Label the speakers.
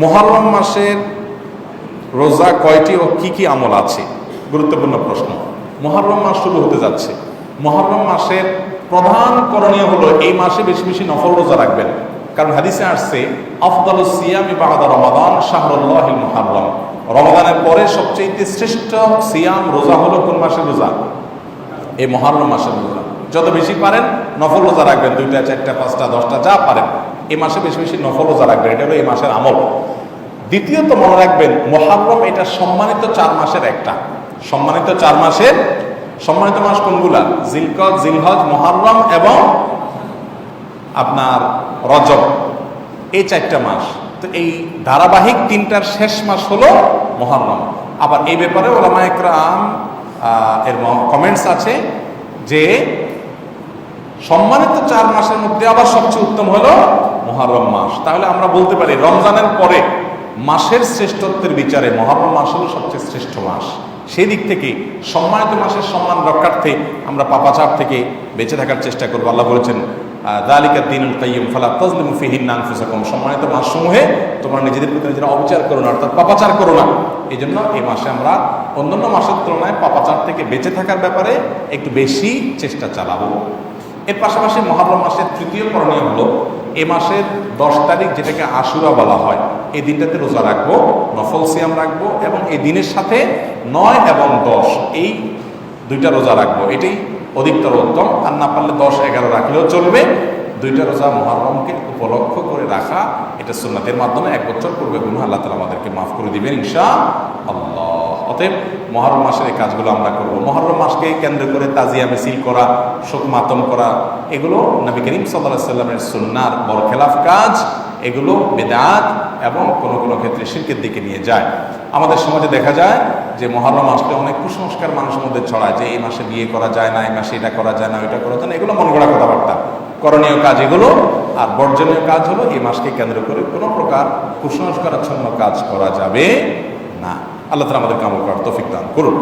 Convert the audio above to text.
Speaker 1: মহরম মাসের রোজা কয়টি ও কি কি আমল আছে? গুরুত্বপূর্ণ প্রশ্ন। মহরম মাস শুরু হতে যাচ্ছে। মহরম মাসের প্রধান করণীয় হলো এই মাসে বেশি বেশি নফল রোজা রাখবেন। কারণ হাদিসে আসছে আফদাল সিয়ামি বাহাদা রমাদান শাহরুল্লাহ মুহাররম। রমাদানের পরে সবচেয়ে শ্রেষ্ঠ সিয়াম রোজা হলো কোন মাসের রোজা? এই মহারম মাসের রোজা। যত বেশি পারেন, নফল রোজা রাখবেন। দুইটা, চারটা, পাঁচটা, দশটা, যা পারেন। এই মাসে বেশি বেশি নফল রোজা রাখবেন। এটা হলো এই মাসের আমল। দ্বিতীয়ত মনে রাখবেন মহারম এটা সম্মানিত চার মাসের একটা। সম্মানিত চার মাসের, সম্মানিত মাস কোনগুলা? জিলকদ, জিলহজ মহারম এবং আপনার রজব। এই চারটা মাস। তো এই ধারাবাহিক তিনটার শেষ মাস হলো মহরম আবার এই ব্যাপারে ওলামা একরাম এর কমেন্টস আছে যে সম্মানিত চার মাসের মধ্যে আবার সবচেয়ে উত্তম হলো মহরম মাস। তাহলে আমরা বলতে পারি, রমজানের পরে মাসের শ্রেষ্ঠত্বের বিচারে মহরম মাস হলো সবচেয়ে শ্রেষ্ঠ মাস। সেই দিক থেকে সম্মানিত মাসের সম্মান রক্ষার্থে আমরা পাপাচার থেকে বেঁচে থাকার চেষ্টা করব। আল্লাহ বলেছেন দালিকা দিনুল কাইয়ুম ফালা তাজলিমু ফিহিন নানফুসাকুম সম্মানিত মাসসমূহে তোমরা নিজেদের প্রতি নিজেরা অবিচার করো না, অর্থাৎ পাপাচার করো না। এই জন্য এই মাসে আমরা অন্যান্য মাসের তুলনায় পাপাচার থেকে বেঁচে থাকার ব্যাপারে একটু বেশি চেষ্টা চালাবো। এর পাশাপাশি মহরম মাসের তৃতীয় করণীয় হলো, এ মাসের দশ তারিখ যেটাকে আশুরা বলা হয় এই দিনটাতে রোজা রাখব, নফল সিয়াম রাখব এবং এই দিনের সাথে নয় এবং দশ, এই দুইটা রোজা রাখব। এটাই অধিকতর উত্তম। আর না পারলে দশ, এগারো রাখলেও চলবে। দুইটা রোজা মহরমকে উপলক্ষ করে রাখা, এটা সুন্নাতের মাধ্যমে এক বছর পূর্বে গুনহ আল্লাহ তালা আমাদেরকে মাফ করে দিবেন ইনশা আল্লাহ অতএব মহরম মাসের এই কাজগুলো আমরা করব। মহরম মাসকে কেন্দ্র করে তাজিয়া মিছিল করা শোক মাতম করা, এগুলো নবী করিম সাল্লাহ সাল্লামের সুন্নার বড় খেলাফ কাজ। এগুলো বেদাত এবং কোনো কোনো ক্ষেত্রে শিল্পের দিকে নিয়ে যায়। আমাদের সমাজে দেখা যায় যে মহরম আসলে অনেক কুসংস্কার মানুষের মধ্যে ছড়ায় যে এই মাসে বিয়ে করা যায় না, এই মাসে এটা করা যায় না, ওইটা করা যায় না, এগুলো মন গড়া কথাবার্তা। করণীয় কাজ এগুলো আর বর্জনীয় কাজ হলো এই মাসকে কেন্দ্র করে কোনো প্রকার কুসংস্কারাচ্ছন্ন কাজ করা যাবে না। আল্লাহ তালা আমাদের কামল করার তৌফিক দান করুন।